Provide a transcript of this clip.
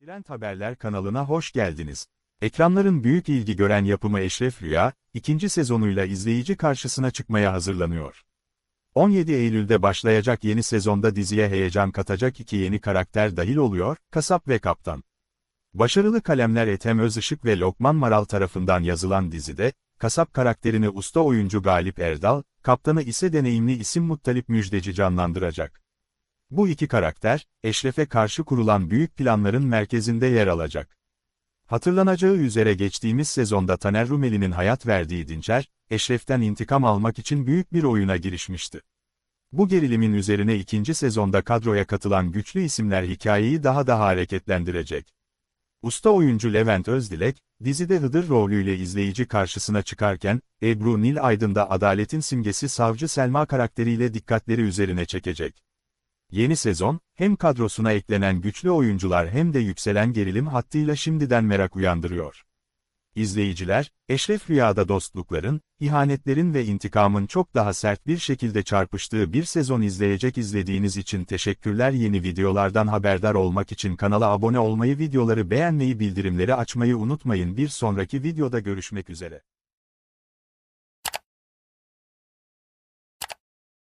Trend Haberler kanalına hoş geldiniz. Ekranların büyük ilgi gören yapımı Eşref Rüya, ikinci sezonuyla izleyici karşısına çıkmaya hazırlanıyor. 17 Eylül'de başlayacak yeni sezonda diziye heyecan katacak iki yeni karakter dahil oluyor, Kasap ve Kaptan. Başarılı kalemler Ethem Özışık ve Lokman Maral tarafından yazılan dizide, Kasap karakterini usta oyuncu Galip Erdal, Kaptanı ise deneyimli isim Muttalip Müjdeci canlandıracak. Bu iki karakter, Eşref'e karşı kurulan büyük planların merkezinde yer alacak. Hatırlanacağı üzere geçtiğimiz sezonda Taner Rumeli'nin hayat verdiği Dinçer, Eşref'ten intikam almak için büyük bir oyuna girişmişti. Bu gerilimin üzerine ikinci sezonda kadroya katılan güçlü isimler hikayeyi daha da hareketlendirecek. Usta oyuncu Levent Özdilek, dizide Hıdır rolüyle izleyici karşısına çıkarken, Ebru Nil Aydın da adaletin simgesi Savcı Selma karakteriyle dikkatleri üzerine çekecek. Yeni sezon, hem kadrosuna eklenen güçlü oyuncular hem de yükselen gerilim hattıyla şimdiden merak uyandırıyor. İzleyiciler, Eşref Rüya'da dostlukların, ihanetlerin ve intikamın çok daha sert bir şekilde çarpıştığı bir sezon izleyecek izlediğiniz için teşekkürler yeni videolardan haberdar olmak için kanala abone olmayı videoları beğenmeyi bildirimleri açmayı unutmayın bir sonraki videoda görüşmek üzere.